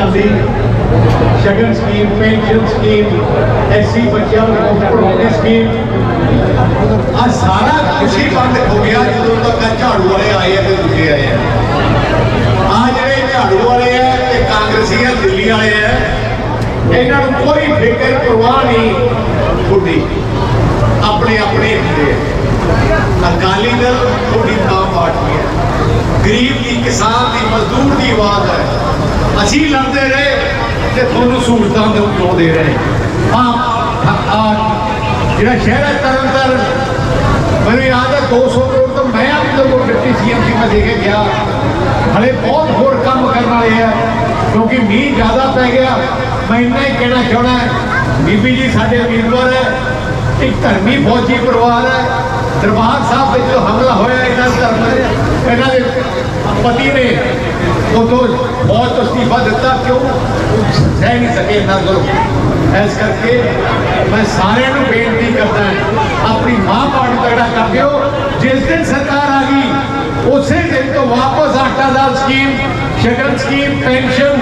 Scheme ਲਿਆਂਦੀ ਸ਼ਗਨ scheme pension scheme SC ਬੱਚਿਆਂ ਨੂੰ ਮੁਫਤ ਸਕੀਮ ਆ ਸਾਰਾ ਖੁਸ਼ੀ ਬੰਦ ਹੋ ਗਿਆ ਜਦੋਂ ਤੱਕ ਝਾੜੂ ਵਾਲੇ ਆਏ ਆ ਤੇ ਦੂਜੇ ਆਏ ਆ। ਆ ਜਿਹੜੇ ਝਾੜੂ ਵਾਲੇ ਆ ਤੇ ਕਾਂਗਰਸੀ ਆ, ਦਿੱਲੀ ਵਾਲੇ ਆ, ਇਹਨਾਂ ਨੂੰ ਕੋਈ ਫਿਕਰ, ਪਰਵਾਹ ਨਹੀਂ। ਹੁੰਦੀ ਆਪਣੇ ਆਪਣੇ ਹੁੰਦੇ ਆ। ਅਕਾਲੀ ਦਲ ਥੋੜੀ ਤਾਂ ਪਾਰਟੀ ਹੈ ਗਰੀਬ ਦੀ ਕਿਸਾਨ ਦੀ ਮਜ਼ਦੂਰ ਦੀ ਆਵਾਜ਼ ਹੈ ਅਸੀਂ ਲੜਦੇ ਰਹੇ ਤੇ ਤੁਹਾਨੂੰ ਸਹੂਲਤਾਂ ਦੇ ਉੱਤੋਂ ਦੇ ਰਹੇ। ਆ ਜਿਹੜਾ ਸ਼ਹਿਰ ਹੈ ਤਰਨਤਾਰਨ, ਮੈਨੂੰ ਯਾਦ ਹੈ 200 ਕਰੋੜ ਤੋਂ ਮੈਂ ਆਪ ਜਦੋਂ ਡਿਪਟੀ ਸੀਐਮ ਸੀ, ਮੈਂ ਦੇ ਕੇ ਗਿਆ। ਹਲੇ ਬਹੁਤ ਹੋਰ ਕੰਮ ਕਰਨ ਵਾਲੇ ਆ, ਕਿਉਂਕਿ ਮੀਂਹ ਜ਼ਿਆਦਾ ਪੈ ਗਿਆ। ਮੈਂ ਇੰਨਾ ਹੀ ਕਹਿਣਾ ਚਾਹਣਾ ਬੀਬੀ ਜੀ ਸਾਡੇ ਉਮੀਦਵਾਰ ਹੈ, ਇੱਕ ਧਰਮੀ ਫੌਜੀ ਪਰਿਵਾਰ ਹੈ। ਦਰਬਾਰ ਸਾਹਿਬ ਵਿੱਚ ਜੋ ਹਮਲਾ ਹੋਇਆ ਇਹਨਾਂ ਦੇ ਪਤੀ ਨੇ ਉਦੋਂ ਬਹੁਤ ਤੋਂ ਅਸਤੀਫਾ ਦਿੱਤਾ ਕਿਉਂ ਉਹ ਸਹਿ ਨਹੀਂ ਸਕੇ ਇਹਨਾਂ ਜ਼ੁਲਮ ਇਸ ਕਰਕੇ ਮੈਂ ਸਾਰਿਆਂ ਨੂੰ ਬੇਨਤੀ ਕਰਦਾ ਹਾਂ ਆਪਣੀ ਮਾਂ ਪਾਰਟੀ ਤਗੜਾ ਕਰ ਦਿਓ ਜਿਸ ਦਿਨ ਸਰਕਾਰ ਆ ਗਈ ਉਸੇ ਦਿਨ ਤੋਂ ਵਾਪਸ ਆਟਾ ਦਾਲ ਸਕੀਮ ਸ਼ਗਨ ਸਕੀਮ ਪੈਨਸ਼ਨ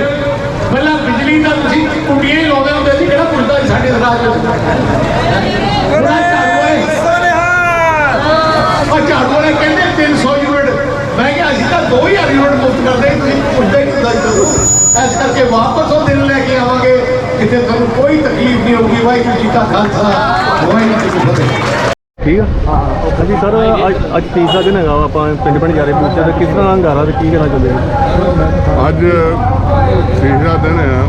ਪਹਿਲਾਂ ਬਿਜਲੀ ਦਾ ਤੁਸੀਂ ਕੁੰਡੀਆਂ ਹੀ ਲਾਉਂਦੇ ਹੁੰਦੇ ਸੀ ਕਿਹੜਾ ਪੁੱਛਦਾ ਸੀ ਸਾਡੇ ਰਾਜ ਵਿੱਚ ਬੜਾ ਝਾੜੂ ਹੈ ਉਹ ਝਾੜੂ ਵਾਲੇ ਕਹਿੰਦੇ 300 ਯੂਨਿਟ ਮੈਂ ਕਿਹਾ ਅਸੀਂ ਤਾਂ 2000 ਯੂਨਿਟ ਮੁਫਤ ਕਰਦੇ ਹਾਂ, ਤੁਸੀਂ ਪੁੱਛਦੇ ਹੀ ਹੁੰਦਾ ਚਲੋ ਇਸ ਕਰਕੇ ਵਾਪਸ ਉਹ ਦਿਨ ਲੈ ਕੇ ਆਵਾਂਗੇ ਜਿੱਥੇ ਤੁਹਾਨੂੰ ਕੋਈ ਤਕਲੀਫ ਨਹੀਂ ਹੋਊਗੀ। ਵਾਹਿਗੁਰੂ ਜੀ ਕਾ ਖਾਲਸਾ ਵਾਹਿਗੁਰੂ ਜੀ ਕੀ ਫਤਿਹ। ਠੀਕ ਆ? ਹਾਂਜੀ ਸਰ ਅੱਜ ਅੱਜ ਤੀਸਰਾ ਦਿਨ ਹੈਗਾ ਵਾ, ਆਪਾਂ ਪਿੰਡ ਪਿੰਡ ਜਾ ਰਹੇ ਪੁੱਛਿਆ ਤੇ ਕਿਸ ਤਰ੍ਹਾਂ ਹੰਗਾਰਾ ਤੇ ਕੀ ਕਹਿਣਾ ਚਾਹੁੰਦੇ ਹੋ ਅੱਜ ਤੀਸਰਾ ਦਿਨ ਆ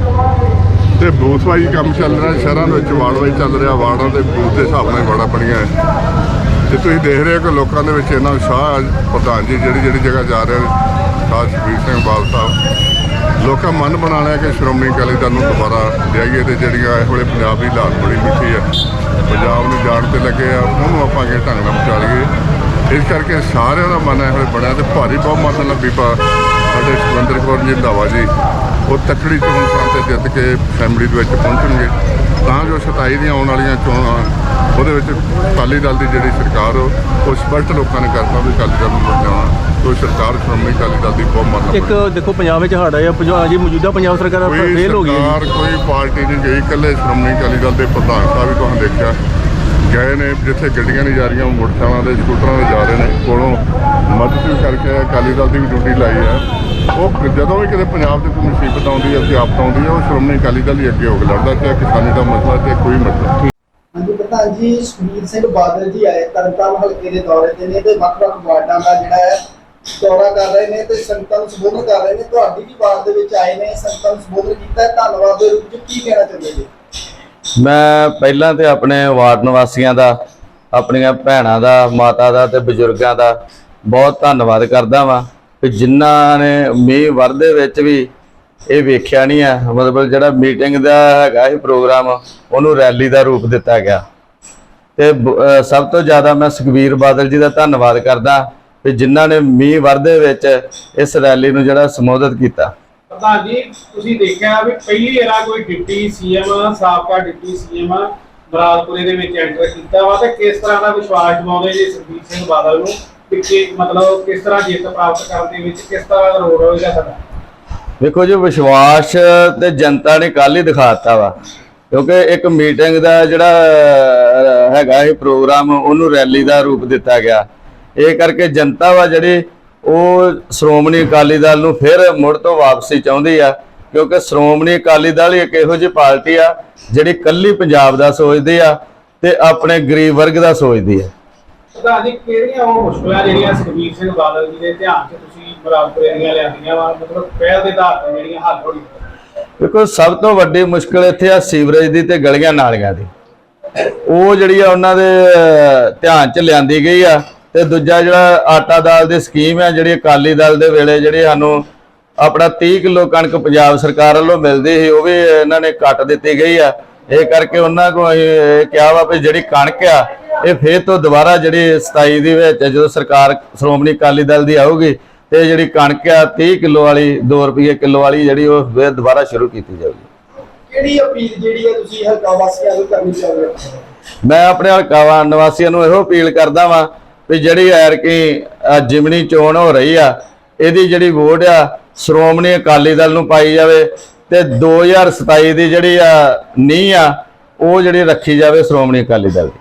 ਤੇ ਬੂਥ ਵਾਈਜ਼ ਕੰਮ ਚੱਲ ਰਿਹਾ ਸ਼ਹਿਰਾਂ ਦੇ ਵਿੱਚ ਵਾਰਡ ਵਾਈਜ਼ ਚੱਲ ਰਿਹਾ ਵਾਰਡਾਂ ਦੇ ਬੂਥ ਦੇ ਹਿਸਾਬ ਨਾਲ ਬੜਾ ਬਣੀਆਂ ਹੈ। ਤੇ ਤੁਸੀਂ ਦੇਖ ਰਹੇ ਹੋ ਕਿ ਲੋਕਾਂ ਦੇ ਵਿੱਚ ਇਹਨਾਂ ਉਤਸ਼ਾਹ ਪ੍ਰਧਾਨ ਜੀ ਜਿਹੜੀ ਜਿਹੜੀ ਜਗ੍ਹਾ ਜਾ ਰਹੇ ਨੇ ਖਾਸ ਸ਼ਬੀਰ ਸਿੰਘ ਬਾਲ ਸਾਹਿਬ। ਲੋਕਾਂ ਮਨ ਬਣਾ ਲਿਆ ਕਿ ਸ਼੍ਰੋਮਣੀ ਅਕਾਲੀ ਦਲ ਨੂੰ ਦੁਬਾਰਾ ਲਿਆਈਏ ਤੇ ਜਿਹੜੀਆਂ ਇਸ ਵੇਲੇ ਪੰਜਾਬ ਦੀ ਹਾਲਾਤ ਬੜੀ ਮਿੱਠੀ ਹੈ ਪੰਜਾਬ ਨੂੰ ਜਾਣ ਤੇ ਲੱਗੇ ਆ, ਉਹਨੂੰ ਆਪਾਂ ਅੱਗੇ ਢੰਗ ਨਾਲ ਪਹੁੰਚਾ ਲਈਏ ਇਸ ਕਰਕੇ ਸਾਰਿਆਂ ਦਾ ਮਨ ਇਹ ਬਣਿਆ ਤੇ ਭਾਰੀ ਬਹੁਮਤ ਨਾਲ ਬੀਬਾ ਸਾਡੇ ਸੁਰਿੰਦਰ ਕੌਰ ਜੀ ਰੰਧਾਵਾ ਜੀ, ਉਹ ਤਕੜੀ ਚੋਣ ਸਾਂ ਤੇ ਜਿੱਤ ਕੇ ਫੈਮਿਲੀ ਦੇ ਵਿੱਚ ਪਹੁੰਚਣਗੇ। ਤਾਂ ਜੋ 27 ਦੀਆਂ ਆਉਣ ਵਾਲੀਆਂ ਚੋਣਾਂ ਉਹਦੇ ਵਿੱਚ ਅਕਾਲੀ ਦਲ ਦੀ ਜਿਹੜੀ ਸਰਕਾਰ ਉਹ ਸਪਸ਼ਟ ਲੋਕਾਂ ਨੇ ਕਰਤਾ ਵੀ ਅਕਾਲੀ ਦਲ ਨੂੰ ਜਾਣਾ ਕੋਈ ਸਰਕਾਰ ਸ਼੍ਰੋਮਣੀ ਅਕਾਲੀ ਦਲ ਦੀ ਬਹੁਮਤ ਨਾਲ ਇੱਕ ਦੇਖੋ ਪੰਜਾਬ ਵਿੱਚ ਹੜ ਆਇਆ ਪੰਜਾਬ ਜੀ ਮੌਜੂਦਾ ਪੰਜਾਬ ਸਰਕਾਰ ਫੇਲ ਹੋ ਗਈ ਹੈ ਸਰਕਾਰ ਕੋਈ ਪਾਰਟੀ ਨਹੀਂ ਗਈ ਇਕੱਲੇ ਸ਼੍ਰੋਮਣੀ ਅਕਾਲੀ ਦਲ ਦੇ ਪ੍ਰਧਾਨ ਸਾਹਿਬ ਵੀ ਤੁਹਾਨੂੰ ਦੇਖਿਆ। ਗਏ ਨੇ ਜਿੱਥੇ ਗੱਡੀਆਂ ਨਹੀਂ ਜਾ ਰਹੀਆਂ ਮੋਟਰਸਾਈਕਲਾਂ ਦੇ ਸਕੂਟਰਾਂ ਤੇ ਜਾ ਰਹੇ ਨੇ ਕੋਲੋਂ ਮਦਦ ਵੀ ਕਰਕੇ ਅਕਾਲੀ ਦਲ ਦੀ ਵੀ ਡਿਊਟੀ ਲਾਈ ਹੈ। ਉਹ ਜਦੋਂ ਵੀ ਕਿਤੇ ਪੰਜਾਬ 'ਚ ਕੋਈ ਮੁਸੀਬਤ ਆਉਂਦੀ ਹੈ ਕੋਈ ਆਫਤ ਆਉਂਦੀ ਹੈ ਉਹ ਸ਼੍ਰੋਮਣੀ ਅਕਾਲੀ ਦਲ ਹੀ ਅੱਗੇ ਹੋ ਕੇ ਲੜਦਾ ਚਾਹੇ ਕਿਸਾਨੀ ਦਾ ਮਸਲਾ ਚਾਹੇ ਕੋਈ ਮਸਲਾ ਹਾਂਜੀ ਪ੍ਰਧਾਨ ਜੀ ਸੁਖਬੀਰ ਸਿੰਘ ਬਾਦਲ ਜੀ ਆਏ ਤਰਨਤਾਰਨ ਹਲਕੇ ਦੇ ਦੌਰੇ ਤੇ ਨੇ ਤੇ ਵੱਖ-ਵੱਖ ਵਾਰਡਾਂ ਦਾ ਜਿਹੜਾ ਹੈ ਦੌਰਾ ਕਰ ਰਹੇ ਨੇ ਤੇ ਸੰਗਤਾਂ ਨੂੰ ਸੰਬੋਧਨ ਕਰ ਰਹੇ ਨੇ। ਤੁਹਾਡੀ ਵੀ ਵਾਰਡ ਦੇ ਵਿੱਚ ਆਏ ਨੇ ਸੰਗਤਾਂ ਨੂੰ ਸੰਬੋਧਨ ਕੀਤਾ ਹੈ। ਧੰਨਵਾਦ ਦੇ ਰੂਪ ਵਿੱਚ ਕੀ ਕਹਿਣਾ ਚਾਹੁੰਦੇ ਜੀ? ਮੈਂ ਪਹਿਲਾਂ ਤੇ ਆਪਣੇ ਵਾਰਡ ਨਿਵਾਸੀਆਂ ਦਾ ਆਪਣੀਆਂ ਭੈਣਾਂ ਦਾ ਮਾਤਾ ਦਾ ਤੇ ਬਜ਼ੁਰਗਾਂ ਦਾ ਬਹੁਤ ਧੰਨਵਾਦ ਕਰਦਾ ਵਾਂ। ਕਿ ਜਿਨ੍ਹਾਂ ਨੇ ਮੀਂਹ ਵਰਦੇ ਵਿੱਚ ਵੀ ਇਹ ਵੇਖਿਆ ਨਹੀਂ ਹੈ ਮਤਲਬ ਜਿਹੜਾ ਮੀਟਿੰਗ ਦਾ ਹੈਗਾ ਇਹ ਪ੍ਰੋਗਰਾਮ ਉਹਨੂੰ ਰੈਲੀ ਦਾ ਰੂਪ ਦਿੱਤਾ ਗਿਆ। ਤੇ ਸਭ ਤੋਂ ਜ਼ਿਆਦਾ ਮੈਂ ਸੁਖਬੀਰ ਬਾਦਲ ਜੀ ਦਾ ਧੰਨਵਾਦ ਕਰਦਾ ਕਿ ਜਿਨ੍ਹਾਂ ਨੇ ਮੀਂਹ ਵਰਦੇ ਵਿੱਚ ਇਸ ਰੈਲੀ ਨੂੰ ਜਿਹੜਾ ਸੰਬੋਧਿਤ ਕੀਤਾ। ਪ੍ਰਧਾਨ ਜੀ, ਤੁਸੀਂ ਦੇਖਿਆ ਵੀ ਪਹਿਲੀ ਵਾਰ ਕੋਈ ਡਿਪਟੀ ਸੀਐਮ, ਸਾਬਕਾ ਡਿਪਟੀ ਸੀਐਮ ਬਰਾਦਪੁਰੇ ਦੇ ਵਿੱਚ ਐਂਟਰ ਕੀਤਾ ਵਾ ਤੇ ਕਿਸ ਤਰ੍ਹਾਂ ਦਾ ਵਿਸ਼ਵਾਸ ਦਿਵਾਉਂਦੇ ਜੀ ਸੁਖਬੀਰ ਸਿੰਘ ਬਾਦਲ ਨੂੰ? ਕਿ ਕਿ ਮਤਲਬ ਕਿਸ ਤਰ੍ਹਾਂ ਜਿੱਤ ਪ੍ਰਾਪਤ ਕਰਨ ਦੇ ਵਿੱਚ ਕਿਸ ਤਰ੍ਹਾਂ ਦਾ ਰੋਲ ਹੋਵੇਗਾ ਸਾਡਾ ਵੇਖੋ ਜੀ, ਵਿਸ਼ਵਾਸ ਤੇ ਜਨਤਾ ਨੇ ਕੱਲ ਹੀ ਦਿਖਾਤਾ ਵਾ। ਕਿਉਂਕਿ ਇੱਕ ਮੀਟਿੰਗ ਦਾ ਜਿਹੜਾ ਹੈਗਾ ਇਹ ਪ੍ਰੋਗਰਾਮ, ਉਹਨੂੰ ਰੈਲੀ ਦਾ ਰੂਪ ਦਿੱਤਾ ਗਿਆ। ਇਹ ਕਰਕੇ ਜਨਤਾ ਵਾ ਜਿਹੜੀ, ਉਹ ਸ਼੍ਰੋਮਣੀ ਅਕਾਲੀ ਦਲ ਨੂੰ ਫਿਰ ਮੁੜ ਤੋਂ ਵਾਪਸੀ ਚਾਹੁੰਦੀ ਆ। ਕਿਉਂਕਿ ਸ਼੍ਰੋਮਣੀ ਅਕਾਲੀ ਦਲ ਇੱਕ ਇਹੋ ਜਿਹੀ ਪਾਰਟੀ ਆ, ਜਿਹੜੀ ਕੱਲੀ ਪੰਜਾਬ ਦਾ ਸੋਚਦੀ ਆ ਤੇ ਆਪਣੇ ਗਰੀਬ ਵਰਗ ਦਾ ਸੋਚਦੀ ਆ। ਪ੍ਰਧਾਨ ਜੀ ਕਿਹੜੀਆਂ ਉਹ ਮੁਸ਼ਕਲਾਂ ਜਿਹੜੀਆਂ ਸੁਖਬੀਰ ਸਿੰਘ ਬਾਦਲ ਜੀ ਦੇ ਧਿਆਨ 'ਚ ਤੁਸੀਂ ਬਰਾਦਪੁਰੇ ਦੀਆਂ ਲਿਆਂਦੀਆਂ ਵਾ, ਮਤਲਬ ਪਹਿਲ ਦੇ ਆਧਾਰ ਤੇ ਜਿਹੜੀਆਂ ਹੱਲ ਹੋਣੀ ਦੇਖੋ, ਸਭ ਤੋਂ ਵੱਡੀ ਮੁਸ਼ਕਲ ਇੱਥੇ ਆ ਸੀਵਰੇਜ ਦੀ ਤੇ ਗਲੀਆਂ ਨਾਲੀਆਂ ਦੀ। ਉਹ ਜਿਹੜੀ ਆ ਉਹਨਾਂ ਦੇ ਧਿਆਨ ਚ ਲਿਆਂਦੀ ਗਈ ਆ ਤੇ ਦੂਜਾ ਜਿਹੜਾ ਆਟਾ ਦਾਲ ਦੀ ਸਕੀਮ ਆ, ਜਿਹੜੀ ਅਕਾਲੀ ਦਲ ਦੇ ਵੇਲੇ ਜਿਹੜੀ ਸਾਨੂੰ ਆਪਣਾ 30 ਕਿਲੋ ਕਣਕ ਪੰਜਾਬ ਸਰਕਾਰ ਵੱਲੋਂ ਮਿਲਦੀ ਸੀ, ਉਹ ਵੀ ਇਹਨਾਂ ਨੇ ਕੱਟ ਦਿੱਤੀ ਗਈ ਆ। ਇਹ ਕਰਕੇ ਉਹਨਾਂ ਕੋਲ ਇਹ ਕਿਹਾ ਵਾ ਵੀ ਜਿਹੜੀ ਕਣਕ ਆ ਇਹ ਫੇਰ ਤੋਂ ਦੁਬਾਰਾ ਜਿਹੜੀ 27 ਦੀ ਵਿੱਚ ਜਦੋਂ ਸਰਕਾਰ ਸ਼੍ਰੋਮਣੀ ਅਕਾਲੀ ਦਲ ਦੀ ਆਊਗੀ ਤੇ ਜਿਹੜੀ ਕਣਕ ਆ 30 ਕਿਲੋ ਵਾਲੀ 2 ਰੁਪਏ ਕਿਲੋ ਵਾਲੀ ਜਿਹੜੀ ਉਹ ਫੇਰ ਦੁਬਾਰਾ ਸ਼ੁਰੂ ਕੀਤੀ ਜਾਊਗੀ। ਕਿਹੜੀ ਅਪੀਲ ਜਿਹੜੀ ਹੈ ਤੁਸੀਂ ਹਲਕਾ ਵਾਸੀਆਂ ਨੂੰ ਕਰਨੀ ਚਾਹੁੰਦੇ ਮੈਂ ਆਪਣੇ ਹਲਕਾ ਨਿਵਾਸੀਆਂ ਨੂੰ ਇਹੋ ਅਪੀਲ ਕਰਦਾ ਵਾਂ ਵੀ ਜਿਹੜੀ ਐਰ ਕੀ ਜਿਮਣੀ ਚੋਣ ਹੋ ਰਹੀ ਆ ਇਹਦੀ ਜਿਹੜੀ ਵੋਟ ਆ ਸ਼੍ਰੋਮਣੀ ਅਕਾਲੀ ਦਲ ਨੂੰ ਪਾਈ ਜਾਵੇ ਤੇ 2027 ਦੀ ਜਿਹੜੀ ਆ ਨੀਂਹ ਆ ਉਹ ਜਿਹੜੀ ਰੱਖੀ ਜਾਵੇ ਸ਼੍ਰੋਮਣੀ ਅਕਾਲੀ ਦਲ ਦੀ।